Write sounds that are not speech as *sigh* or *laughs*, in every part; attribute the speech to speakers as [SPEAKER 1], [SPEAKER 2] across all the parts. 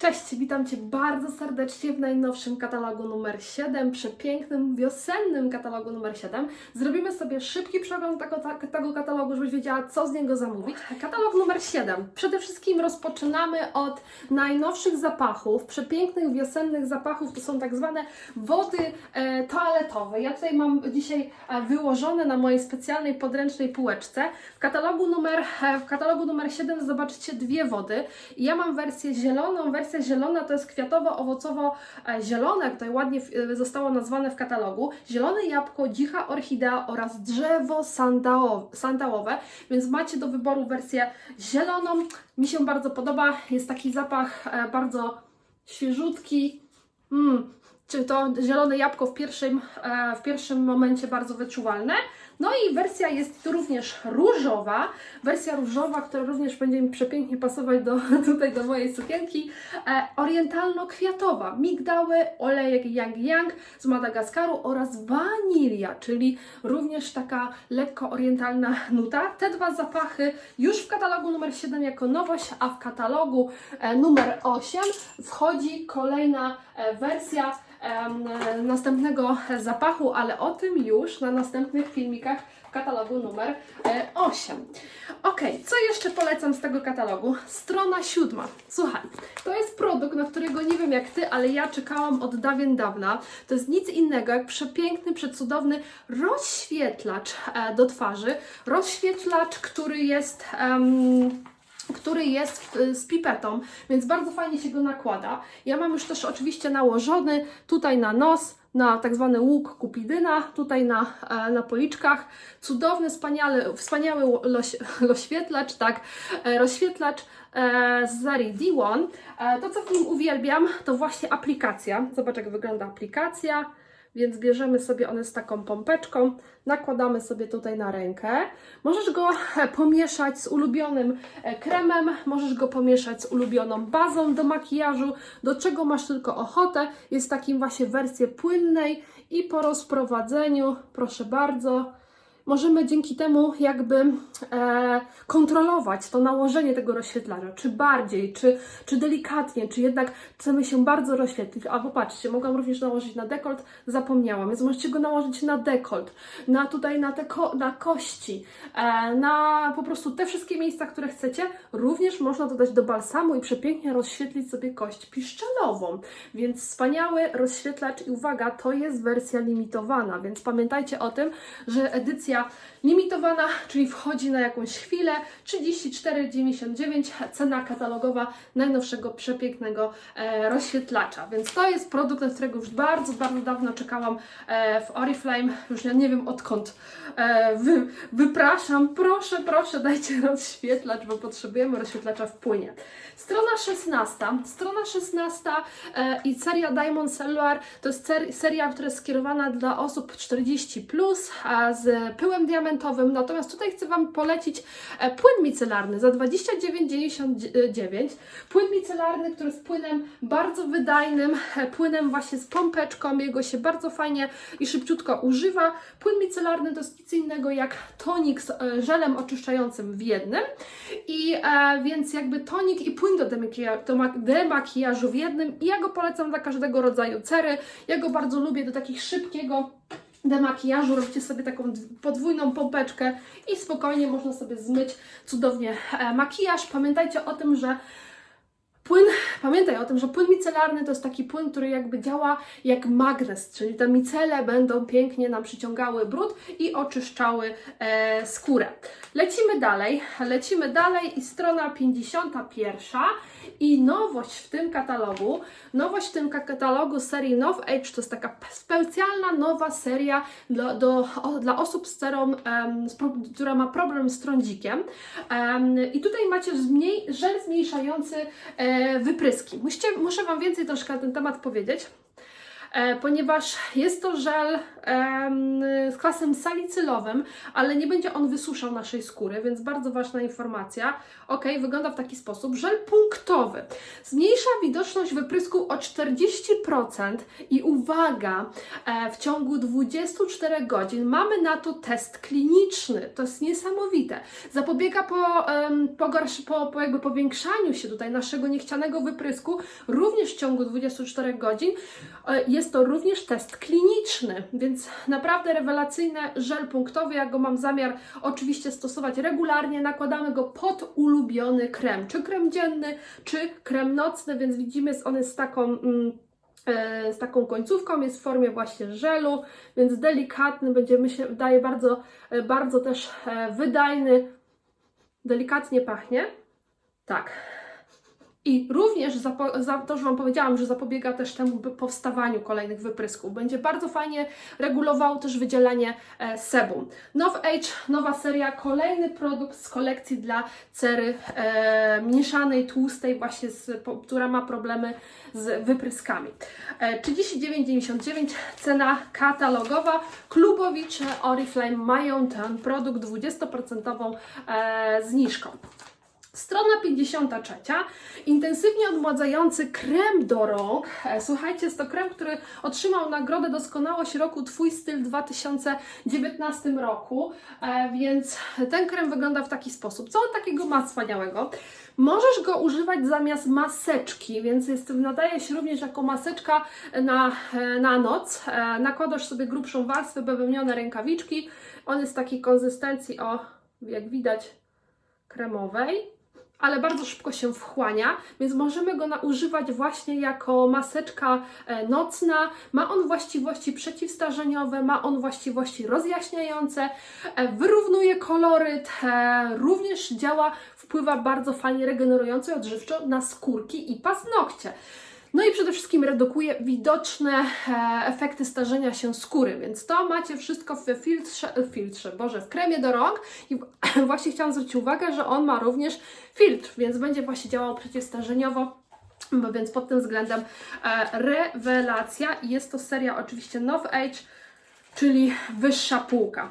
[SPEAKER 1] Cześć, witam Cię bardzo serdecznie w najnowszym katalogu numer 7, przepięknym, wiosennym katalogu numer 7. Zrobimy sobie szybki przegląd tego, tego katalogu, żebyś wiedziała, co z niego zamówić. Katalog numer 7. Przede wszystkim rozpoczynamy od najnowszych zapachów, przepięknych, wiosennych zapachów. To są tak zwane wody e, toaletowe. Ja tutaj mam dzisiaj e, wyłożone na mojej specjalnej podręcznej półeczce. W katalogu numer, e, w katalogu numer 7 zobaczycie dwie wody. Ja mam wersję zieloną. Wersja zielona to jest kwiatowo-owocowo-zielone, tutaj ładnie e, zostało nazwane w katalogu. Zielone jabłko, dzicha orchidea oraz drzewo sandałowe. Więc macie do wyboru wersję zieloną. Mi się bardzo podoba. Jest taki zapach e, bardzo świeżutki. Mm, czy to zielone jabłko w pierwszym, e, w pierwszym momencie bardzo wyczuwalne. No i wersja jest tu również różowa. Wersja różowa, która również będzie mi przepięknie pasować do, *laughs* tutaj do mojej sukienki. E, orientalno-kwiatowa. Migdały, olejek Yang Yang z Madagaskaru oraz wanilia, czyli również taka lekko orientalna nuta. Te dwa zapachy już w katalogu numer 7 jako nowość, a w katalogu e, numer 8 wchodzi kolejna e, wersja następnego zapachu, ale o tym już na następnych filmikach w katalogu numer e, 8. Ok, co jeszcze polecam z tego katalogu? Strona siódma. Słuchaj, to jest produkt, na którego nie wiem jak Ty, ale ja czekałam od dawien dawna. To jest nic innego jak przepiękny, przecudowny rozświetlacz e, do twarzy. Rozświetlacz, który jest... em, który jest w, z pipetą, więc bardzo fajnie się go nakłada. Ja mam już też oczywiście nałożony tutaj na nos, na tak zwany łuk kupidyna, tutaj na, e, na policzkach. Cudowny, wspaniały, wspaniały loś, rozświetlacz, *laughs* tak, e, rozświetlacz e, z serii D1. E, to, co w nim uwielbiam, to właśnie aplikacja. Zobacz, jak wygląda aplikacja. Więc bierzemy sobie one z taką pompeczką, nakładamy sobie tutaj na rękę. Możesz go *laughs* pomieszać z ulubionym e, kremem, możesz go pomieszać z ulubioną bazą do makijażu, do czego masz tylko ochotę. Jest takim właśnie w wersji płynnej i po rozprowadzeniu, proszę bardzo, możemy dzięki temu jakby e, kontrolować to nałożenie tego rozświetlacza, czy bardziej, czy, czy delikatnie, czy jednak chcemy się bardzo rozświetlić. A popatrzcie, mogłam również nałożyć na dekolt, zapomniałam, więc możecie go nałożyć na dekolt, na tutaj na te ko- na kości, e, na po prostu te wszystkie miejsca, które chcecie. Również można dodać do balsamu i przepięknie rozświetlić sobie kość piszczelową. Więc wspaniały rozświetlacz i uwaga, to jest wersja limitowana, więc pamiętajcie o tym, że edycja limitowana, czyli wchodzi na jakąś chwilę, 34,99 cena katalogowa najnowszego przepięknego e, rozświetlacza. Więc to jest produkt, na którego już bardzo, bardzo dawno czekałam e, w Oriflame, już ja nie wiem odkąd e, wy, wypraszam, proszę, proszę dajcie *laughs* rozświetlacz, bo potrzebujemy rozświetlacza w płynie. Strona 16, strona 16 e, i seria Diamond Cellular to jest ser, seria, która jest skierowana dla osób 40+, plus, a z pyłem diamentowym, natomiast tutaj chcę Wam polecić e, płyn micelarny za 29,99. Płyn micelarny, który jest płynem bardzo wydajnym, e, płynem właśnie z pompeczką, jego się bardzo fajnie i szybciutko używa. Płyn micelarny to jest nic innego jak tonik z e, żelem oczyszczającym w jednym i e, więc jakby tonik i płyn do, demakija- do ma- demakijażu w jednym i ja go polecam dla każdego rodzaju cery. Ja go bardzo lubię do takich szybkiego demakijażu, robicie sobie taką podwójną pompeczkę i spokojnie można sobie zmyć cudownie e, makijaż. Pamiętajcie o tym, że Płyn, pamiętaj o tym, że płyn micelarny to jest taki płyn, który jakby działa jak magnes, czyli te micele będą pięknie nam przyciągały brud i oczyszczały e, skórę. Lecimy dalej, lecimy dalej i strona 51 i nowość w tym katalogu, nowość w tym ka- katalogu serii Now Age to jest taka specjalna nowa seria dla, do, o, dla osób z cerą, z, która ma problem z trądzikiem Em, i tutaj macie zmniej, żel zmniejszający e, wypryski. Musicie, muszę Wam więcej troszkę na ten temat powiedzieć. E, ponieważ jest to żel z kwasem salicylowym, ale nie będzie on wysuszał naszej skóry, więc bardzo ważna informacja. Ok, wygląda w taki sposób. Żel punktowy zmniejsza widoczność wyprysku o 40% i uwaga, e, w ciągu 24 godzin mamy na to test kliniczny. To jest niesamowite. Zapobiega po, pogorsz, po, po jakby powiększaniu się tutaj naszego niechcianego wyprysku również w ciągu 24 godzin. E, Jest to również test kliniczny, więc naprawdę rewelacyjny żel punktowy. Ja go mam zamiar oczywiście stosować regularnie. Nakładamy go pod ulubiony krem, czy krem dzienny, czy krem nocny, więc widzimy, jest on jest taką. Mm, e, z taką końcówką, jest w formie właśnie żelu, więc delikatny, będzie mi się wydaje bardzo, e, bardzo też e, wydajny, delikatnie pachnie. Tak. I również zapo- za to, że Wam powiedziałam, że zapobiega też temu powstawaniu kolejnych wyprysków. Będzie bardzo fajnie regulował też wydzielanie e, sebum. Now Age, nowa seria, kolejny produkt z kolekcji dla cery e, mieszanej, tłustej, właśnie z, po, która ma problemy z wypryskami. E, 39,99 cena katalogowa. Klubowicze Oriflame mają ten produkt 20% e, zniżką. Strona 53. Intensywnie odmładzający krem do rąk. E, Słuchajcie, jest to krem, który otrzymał nagrodę Doskonałość Roku Twój Styl w 2019 roku, e, więc ten krem wygląda w taki sposób. Co on takiego ma wspaniałego? Możesz go używać zamiast maseczki, więc jest, nadaje się również jako maseczka na, e, na noc. Nakładasz sobie grubszą warstwę, bawełnione rękawiczki. On jest takiej konsystencji, o, jak widać, kremowej ale bardzo szybko się wchłania, więc możemy go używać właśnie jako maseczka e, nocna. Ma on właściwości przeciwstarzeniowe, ma on właściwości rozjaśniające, e, wyrównuje koloryt, e, również działa, wpływa bardzo fajnie regenerująco i odżywczo na skórki i paznokcie. No i przede wszystkim redukuje widoczne e, efekty starzenia się skóry, więc to macie wszystko w filtrze, e, filtrze, Boże, w kremie do rąk i *clears throat* właśnie chciałam zwrócić uwagę, że on ma również filtr, więc będzie właśnie działał przeciwstarzeniowo. Więc pod tym względem e, rewelacja. Jest to seria oczywiście Now Age, czyli wyższa półka.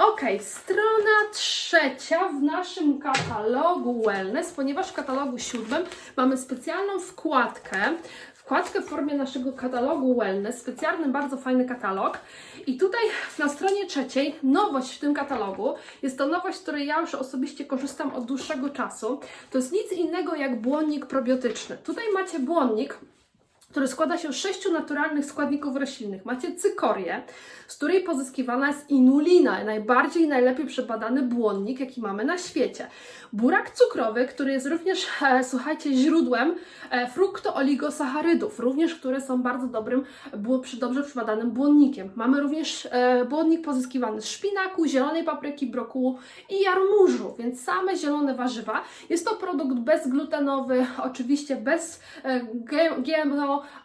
[SPEAKER 1] Ok, strona trzecia w naszym katalogu Wellness, ponieważ w katalogu siódmym mamy specjalną wkładkę, wkładkę w formie naszego katalogu Wellness, specjalny, bardzo fajny katalog. I tutaj na stronie trzeciej nowość w tym katalogu, jest to nowość, z której ja już osobiście korzystam od dłuższego czasu. To jest nic innego jak błonnik probiotyczny. Tutaj macie błonnik, który składa się z sześciu naturalnych składników roślinnych. Macie cykorię, z której pozyskiwana jest inulina, najbardziej i najlepiej przebadany błonnik, jaki mamy na świecie. Burak cukrowy, który jest również, e, słuchajcie, źródłem e, fruktooligosacharydów, również które są bardzo dobrym, było przy dobrze przebadanym błonnikiem. Mamy również e, błonnik pozyskiwany z szpinaku, zielonej papryki, brokułu i jarmużu, więc same zielone warzywa. Jest to produkt bezglutenowy, oczywiście bez e, G-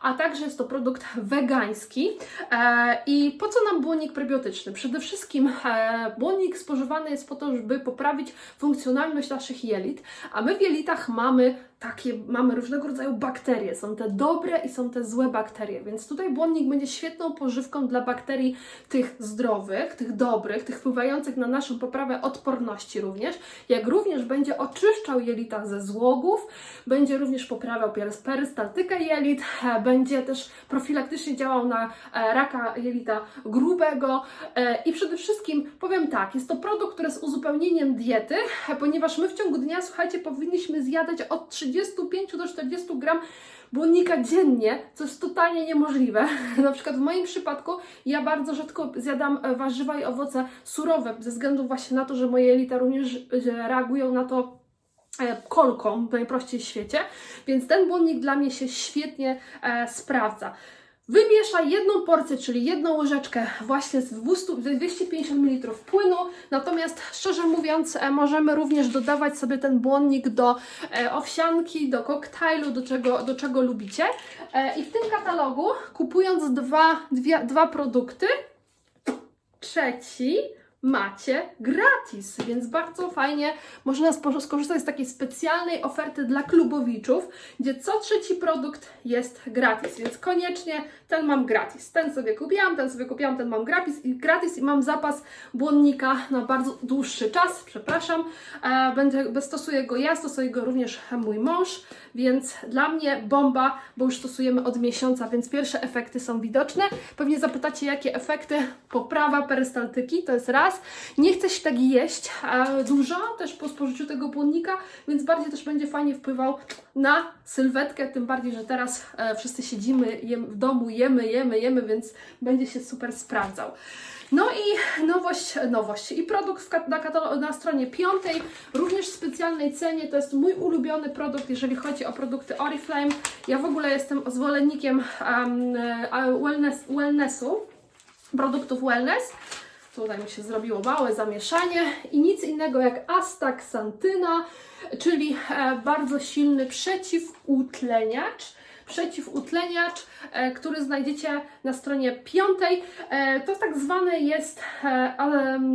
[SPEAKER 1] A także jest to produkt wegański. E, I po co nam błonnik prebiotyczny? Przede wszystkim e, błonnik spożywany jest po to, żeby poprawić funkcjonalność naszych jelit, a my w jelitach mamy takie, mamy różnego rodzaju bakterie. Są te dobre i są te złe bakterie, więc tutaj błonnik będzie świetną pożywką dla bakterii tych zdrowych, tych dobrych, tych wpływających na naszą poprawę odporności również, jak również będzie oczyszczał jelita ze złogów, będzie również poprawiał pery- perystaltykę jelit, e, będzie też profilaktycznie działał na e, raka jelita grubego e, i przede wszystkim powiem tak, jest to produkt, który jest uzupełnieniem diety, ponieważ my w ciągu dnia, słuchajcie, powinniśmy zjadać od 35 do 40 gram błonnika dziennie, co jest totalnie niemożliwe. *laughs* Na przykład w moim przypadku ja bardzo rzadko zjadam e, warzywa i owoce surowe, ze względu właśnie na to, że moje jelita również e, reagują na to e, kolką w najprościej świecie, więc ten błonnik dla mnie się świetnie sprawdza. Wymieszaj jedną porcję, czyli jedną łyżeczkę właśnie z 200, 250 ml płynu, natomiast szczerze mówiąc e, możemy również dodawać sobie ten błonnik do e, owsianki, do koktajlu, do czego, do czego lubicie. E, I w tym katalogu kupując dwa, dwie, dwa produkty, trzeci macie gratis, więc bardzo fajnie można skorzystać z takiej specjalnej oferty dla klubowiczów, gdzie co trzeci produkt jest gratis, więc koniecznie ten mam gratis. Ten sobie kupiłam, ten sobie kupiłam, ten mam gratis i gratis i mam zapas błonnika na bardzo dłuższy czas, przepraszam. E, będę, stosuję go ja, stosuje go również mój mąż, więc dla mnie bomba, bo już stosujemy od miesiąca, więc pierwsze efekty są widoczne. Pewnie zapytacie, jakie efekty? Poprawa perystaltyki, to jest raz. Nie chce się tak jeść dużo, też po spożyciu tego błonnika, więc bardziej też będzie fajnie wpływał na sylwetkę, tym bardziej, że teraz e, wszyscy siedzimy jem, w domu, jemy, jemy, jemy, więc będzie się super sprawdzał. No i nowość, nowość. I produkt na, na stronie piątej, również w specjalnej cenie. To jest mój ulubiony produkt, jeżeli chodzi o produkty Oriflame. Ja w ogóle jestem zwolennikiem um, wellness, wellnessu, produktów wellness. Tutaj mi się zrobiło małe zamieszanie i nic innego jak astaxantyna, czyli e, bardzo silny przeciwutleniacz. Przeciwutleniacz, e, który znajdziecie na stronie piątej. E, to tak zwane jest, e, em,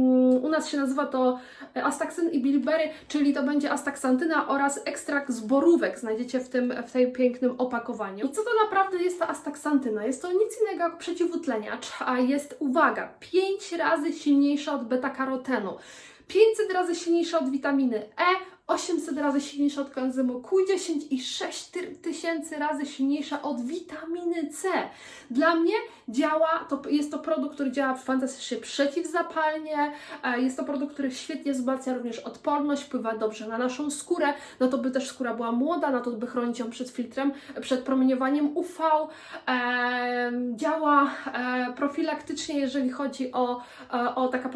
[SPEAKER 1] u nas się nazywa to astaxyn i bilberry, czyli to będzie astaxantyna oraz ekstrakt z borówek znajdziecie w tym, w tej pięknym opakowaniu. I co to naprawdę jest ta astaxantyna? Jest to nic innego jak przeciwutleniacz, a jest, uwaga, 5 razy silniejsza od beta-karotenu. 500 razy silniejsza od witaminy E, 800 razy silniejsza od koenzymu Q10 i 6000 razy silniejsza od witaminy C. Dla mnie działa, to jest to produkt, który działa fantastycznie przeciwzapalnie, e, jest to produkt, który świetnie wzmacnia również odporność, wpływa dobrze na naszą skórę, na to by też skóra była młoda, na to by chronić ją przed filtrem, przed promieniowaniem UV, e, działa e, profilaktycznie, jeżeli chodzi o, o taka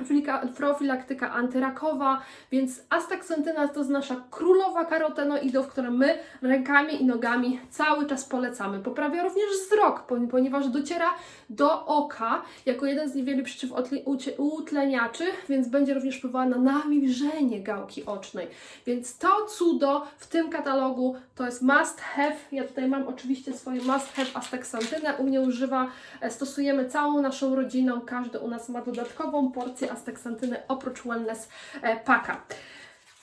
[SPEAKER 1] profilaktyka antyrakowa, więc astaxantyna to jest nasza królowa karotenoidów, którą my rękami i nogami cały czas polecamy. Poprawia również wzrok, poni- ponieważ dociera do oka jako jeden z niewielu przeciwutleniaczy, więc będzie również wpływała na nawilżenie gałki ocznej. Więc to cudo w tym katalogu to jest must have. Ja tutaj mam oczywiście swoje must have astaxantynę. U mnie używa, e, stosujemy całą naszą rodziną. Każdy u nas ma dodatkową porcję astaxantyny oprócz wellness e, paka.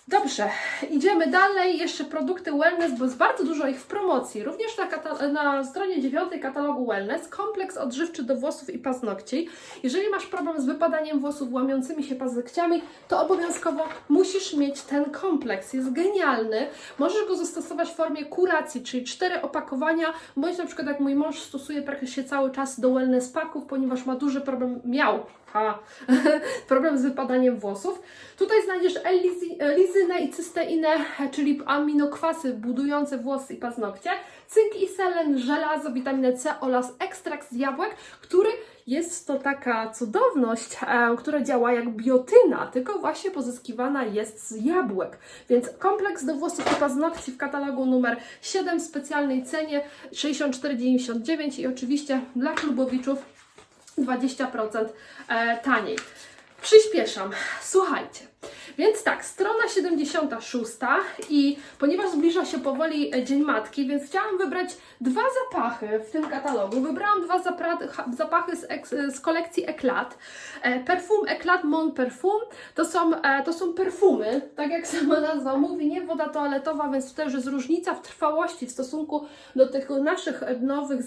[SPEAKER 1] Dobrze, idziemy dalej. Jeszcze produkty wellness, bo jest bardzo dużo ich w promocji. Również na, na stronie 9 katalogu wellness kompleks odżywczy do włosów i paznokci. Jeżeli masz problem z wypadaniem włosów, łamiącymi się paznokciami, to obowiązkowo musisz mieć ten kompleks. Jest genialny. Możesz go zastosować w formie kuracji, czyli cztery opakowania, bądź na przykład jak mój mąż stosuje praktycznie cały czas do wellness paków, ponieważ ma duży problem, miał ha, *laughs* problem z wypadaniem włosów. Tutaj znajdziesz L-lizynę i cysteinę, czyli aminokwasy budujące włosy i paznokcie, cynk i selen, żelazo, witaminę C oraz ekstrakt z jabłek, który jest to taka cudowność, e, która działa jak biotyna, tylko właśnie pozyskiwana jest z jabłek. Więc kompleks do włosów i paznokci w katalogu numer 7 w specjalnej cenie 64,99 i oczywiście dla klubowiczów 20% e, taniej. Przyspieszam. Słuchajcie. Więc tak, strona 76 i ponieważ zbliża się powoli e, Dzień Matki, więc chciałam wybrać dwa zapachy w tym katalogu. Wybrałam dwa zapachy z, z kolekcji Eclat. E, perfum Eclat Mon Perfum to są, e, to są perfumy, tak jak *laughs* sama nazwa mówi, nie woda toaletowa, więc też jest różnica w trwałości w stosunku do tych naszych nowych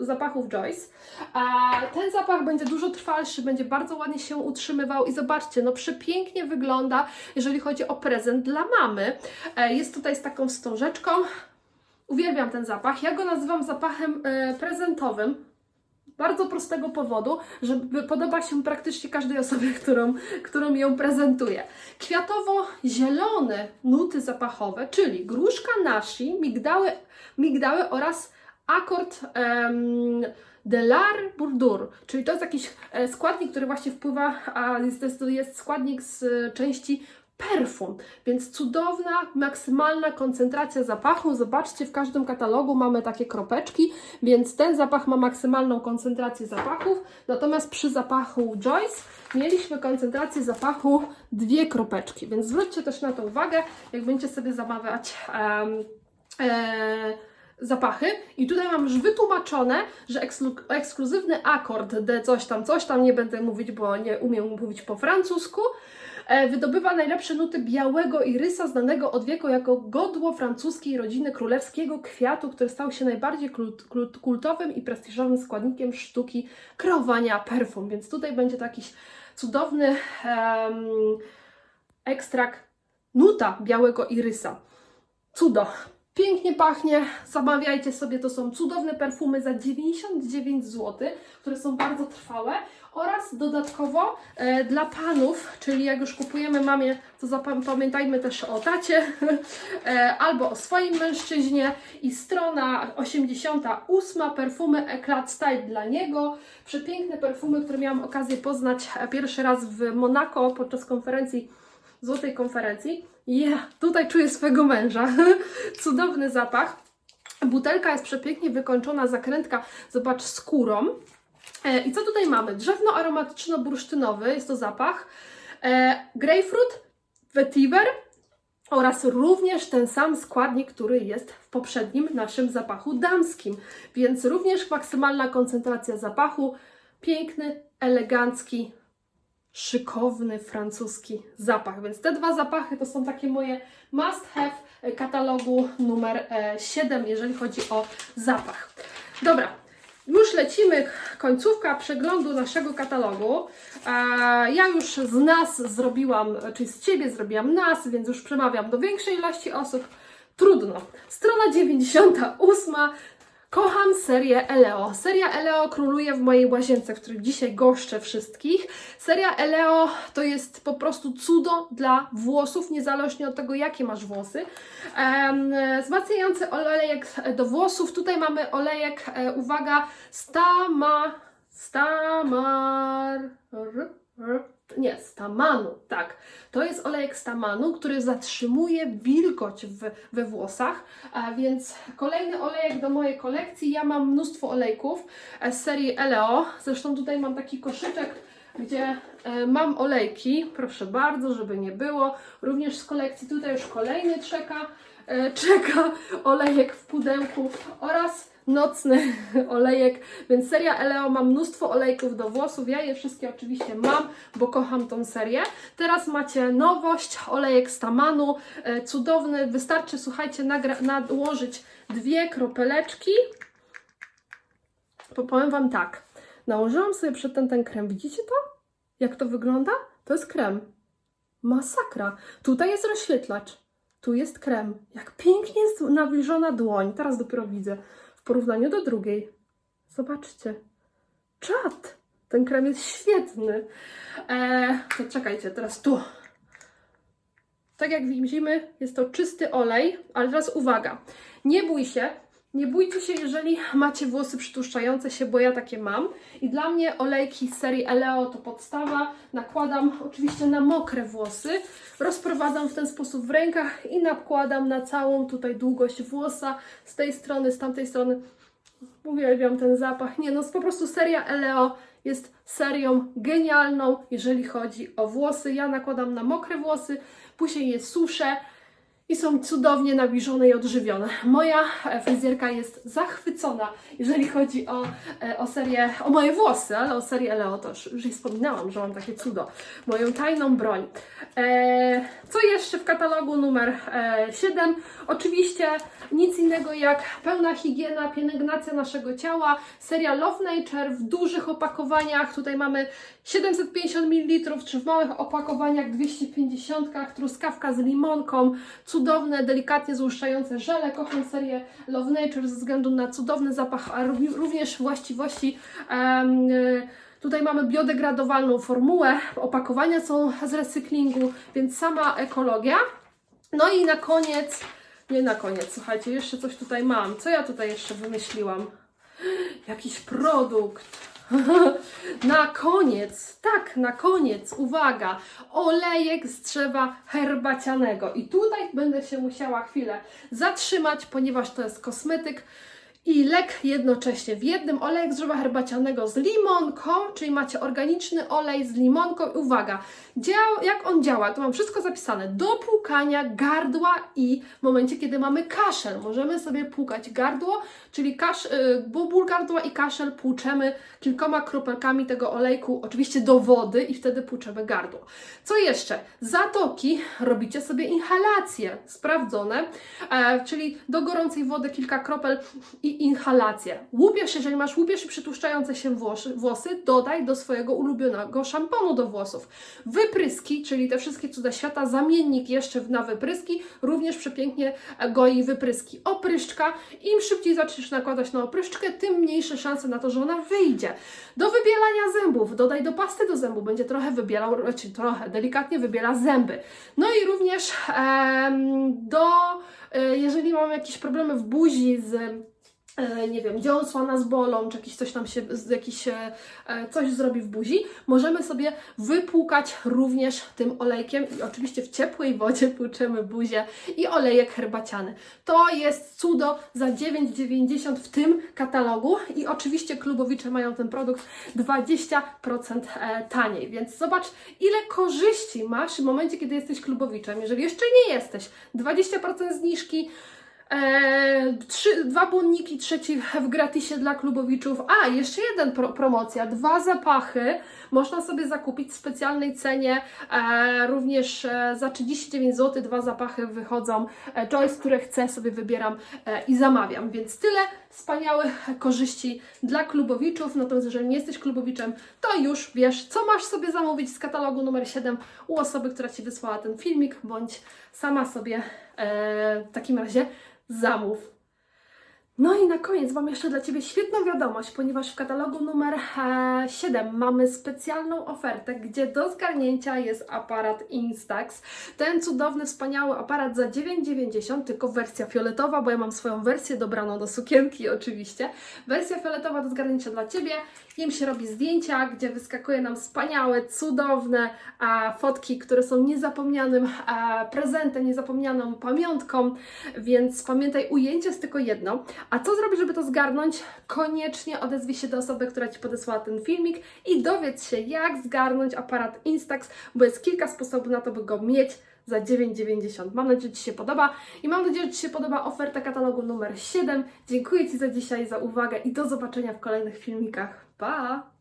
[SPEAKER 1] zapachów Joyce. Ten zapach będzie dużo trwalszy, będzie bardzo ładnie się utrzymywał i zobaczcie, no przepięknie wygląda, jeżeli chodzi o prezent dla mamy. E, Jest tutaj z taką wstążeczką. Uwielbiam ten zapach. Ja go nazywam zapachem e, prezentowym. Bardzo prostego powodu, że podoba się praktycznie każdej osobie, którą, którą ją prezentuję. Kwiatowo-zielone nuty zapachowe, czyli gruszka nashi, migdały, migdały oraz akord um, Delar Burdur, czyli to jest jakiś e, składnik, który właśnie wpływa, a jest, jest, składnik z e, części perfum, więc cudowna, maksymalna koncentracja zapachu. Zobaczcie, w każdym katalogu mamy takie kropeczki, więc ten zapach ma maksymalną koncentrację zapachów, natomiast przy zapachu Joyce mieliśmy koncentrację zapachu dwie kropeczki, więc zwróćcie też na to uwagę, jak będziecie sobie zamawiać em, e, zapachy i tutaj mam już wytłumaczone, że ekslu- ekskluzywny akord D coś tam, coś tam, nie będę mówić, bo nie umiem mówić po francusku, e, wydobywa najlepsze nuty białego irysa, znanego od wieku jako godło francuskiej rodziny królewskiego kwiatu, który stał się najbardziej kult, kult, kultowym i prestiżowym składnikiem sztuki kreowania perfum. Więc tutaj będzie to jakiś cudowny em, ekstrakt nuta białego irysa. Cudo. Pięknie pachnie, zamawiajcie sobie, to są cudowne perfumy za 99 zł, które są bardzo trwałe oraz dodatkowo e, dla panów, czyli jak już kupujemy mamie, to pamiętajmy też o tacie *laughs* e, albo o swoim mężczyźnie i strona 88 perfumy Eclat Style dla niego. Przepiękne perfumy, które miałam okazję poznać e, pierwszy raz w Monako podczas konferencji złotej konferencji. Yeah, tutaj czuję swojego męża. *laughs* Cudowny zapach. Butelka jest przepięknie wykończona, zakrętka, zobacz, skórą. E, I co tutaj mamy? Drzewno aromatyczno-bursztynowy, jest to zapach. E, grapefruit, vetiver oraz również ten sam składnik, który jest w poprzednim naszym zapachu damskim. Więc również maksymalna koncentracja zapachu. Piękny, elegancki, szykowny francuski zapach. Więc te dwa zapachy to są takie moje must have katalogu numer e, 7, jeżeli chodzi o zapach. Dobra, już lecimy, końcówka przeglądu naszego katalogu. E, Ja już z nas zrobiłam, czyli z Ciebie zrobiłam nas, więc już przemawiam do większej ilości osób. Trudno. Strona 98. Kocham serię Eleo. Seria Eleo króluje w mojej łazience, w której dzisiaj goszczę wszystkich. Seria Eleo to jest po prostu cudo dla włosów, niezależnie od tego, jakie masz włosy. Wzmacniający olejek do włosów. Tutaj mamy olejek, e, uwaga, Stama... Stamar... Nie, stamanu, tak. To jest olejek stamanu, który zatrzymuje wilgoć w, we włosach, a więc kolejny olejek do mojej kolekcji. Ja mam mnóstwo olejków e, z serii Eleo. Zresztą tutaj mam taki koszyczek, gdzie e, mam olejki. Proszę bardzo, żeby nie było. Również z kolekcji tutaj już kolejny czeka, e, czeka olejek w pudełku oraz nocny *laughs* olejek, więc seria Eleo ma mnóstwo olejków do włosów. Ja je wszystkie oczywiście mam, bo kocham tą serię. Teraz macie nowość, olejek Stamanu, e, cudowny. Wystarczy, słuchajcie, nałożyć dwie kropeleczki. Bo powiem Wam tak, nałożyłam sobie przed ten, ten krem. Widzicie to? Jak to wygląda? To jest krem. Masakra. Tutaj jest rozświetlacz. Tu jest krem. Jak pięknie jest nawilżona dłoń. Teraz dopiero widzę. Porównaniu do drugiej. Zobaczcie. Czad. Ten krem jest świetny. Eee, to czekajcie, teraz tu. Tak jak widzimy, jest to czysty olej, ale teraz uwaga. Nie bój się, nie bójcie się, jeżeli macie włosy przytłuszczające się, bo ja takie mam. I dla mnie olejki z serii Eleo to podstawa. Nakładam oczywiście na mokre włosy, rozprowadzam w ten sposób w rękach i nakładam na całą tutaj długość włosa z tej strony, z tamtej strony. Uwielbiam ten zapach. Nie no, po prostu seria Eleo jest serią genialną, jeżeli chodzi o włosy. Ja nakładam na mokre włosy, później je suszę i są cudownie nawilżone i odżywione. Moja e, fryzjerka jest zachwycona, jeżeli chodzi o, e, o serię, o moje włosy, ale o serię Eleo to już, wspominałam, że mam takie cudo. Moją tajną broń. E, co jeszcze w katalogu numer e, 7? Oczywiście nic innego jak pełna higiena, pielęgnacja naszego ciała. Seria Love Nature w dużych opakowaniach. Tutaj mamy 750 ml, czy w małych opakowaniach 250, truskawka z limonką, cudowne, delikatnie złuszczające żele. Kocham serię Love Nature ze względu na cudowny zapach, a ró- również właściwości. y, Tutaj mamy biodegradowalną formułę, opakowania są z recyklingu, więc sama ekologia. No i na koniec, nie na koniec, słuchajcie, jeszcze coś tutaj mam. Co ja tutaj jeszcze wymyśliłam? *gasps* Jakiś produkt. *laughs* na koniec, tak, na koniec, uwaga, olejek z drzewa herbacianego. I tutaj będę się musiała chwilę zatrzymać, ponieważ to jest kosmetyk i lek jednocześnie w jednym. Olejek z drzewa herbacianego z limonką, czyli macie organiczny olej z limonką. I uwaga, dział, jak on działa? To mam wszystko zapisane. Do płukania gardła i w momencie, kiedy mamy kaszel. Możemy sobie płukać gardło, czyli kasz, y, bo ból gardła i kaszel płuczemy kilkoma kropelkami tego olejku, oczywiście do wody i wtedy płuczemy gardło. Co jeszcze? Zatoki robicie sobie inhalacje sprawdzone, e, czyli do gorącej wody kilka kropel i inhalację. Łupiesz, jeżeli masz łupiesz i przytłuszczające się włosy, włosy, dodaj do swojego ulubionego szamponu do włosów. Wypryski, czyli te wszystkie cuda świata, zamiennik jeszcze na wypryski, również przepięknie e, goi wypryski. Opryszczka, im szybciej zaczniesz nakładać na opryszczkę, tym mniejsze szanse na to, że ona wyjdzie. Do wybielania zębów, dodaj do pasty do zębów, będzie trochę wybielał, znaczy trochę, delikatnie wybiela zęby. No i również do, e, jeżeli mamy jakieś problemy w buzi z nie wiem, dziąsła nas bolą, czy jakieś coś tam się, jakiś, e, e, coś zrobi w buzi, możemy sobie wypłukać również tym olejkiem i oczywiście w ciepłej wodzie płuczemy buzię i olejek herbaciany. To jest cudo za 9,90 w tym katalogu i oczywiście klubowicze mają ten produkt 20% e, taniej, więc zobacz ile korzyści masz w momencie, kiedy jesteś klubowiczem. Jeżeli jeszcze nie jesteś, 20% zniżki, Eee, trzy, dwa błonniki, trzeci w gratisie dla klubowiczów. A, jeszcze jeden pro, promocja. Dwa zapachy można sobie zakupić w specjalnej cenie. E, również e, za 39 zł dwa zapachy wychodzą. E, choice, które chcę, sobie wybieram e, i zamawiam. Więc tyle wspaniałych korzyści dla klubowiczów. Natomiast jeżeli nie jesteś klubowiczem, to już wiesz, co masz sobie zamówić z katalogu numer 7 u osoby, która Ci wysłała ten filmik, bądź sama sobie e, w takim razie zamów. No i na koniec mam jeszcze dla Ciebie świetną wiadomość, ponieważ w katalogu numer e, 7 mamy specjalną ofertę, gdzie do zgarnięcia jest aparat Instax. Ten cudowny, wspaniały aparat za 9,90, tylko wersja fioletowa, bo ja mam swoją wersję dobraną do sukienki *laughs* oczywiście. Wersja fioletowa do zgarnięcia dla Ciebie. Im się robi zdjęcia, gdzie wyskakuje nam wspaniałe, cudowne a, fotki, które są niezapomnianym a, prezentem, niezapomnianą pamiątką, więc pamiętaj, ujęcie jest tylko jedno. A co zrobić, żeby to zgarnąć? Koniecznie odezwij się do osoby, która Ci podesłała ten filmik i dowiedz się, jak zgarnąć aparat Instax, bo jest kilka sposobów na to, by go mieć za 9,90. Mam nadzieję, że Ci się podoba i mam nadzieję, że Ci się podoba oferta katalogu numer 7. Dziękuję Ci za dzisiaj, za uwagę i do zobaczenia w kolejnych filmikach. Pa!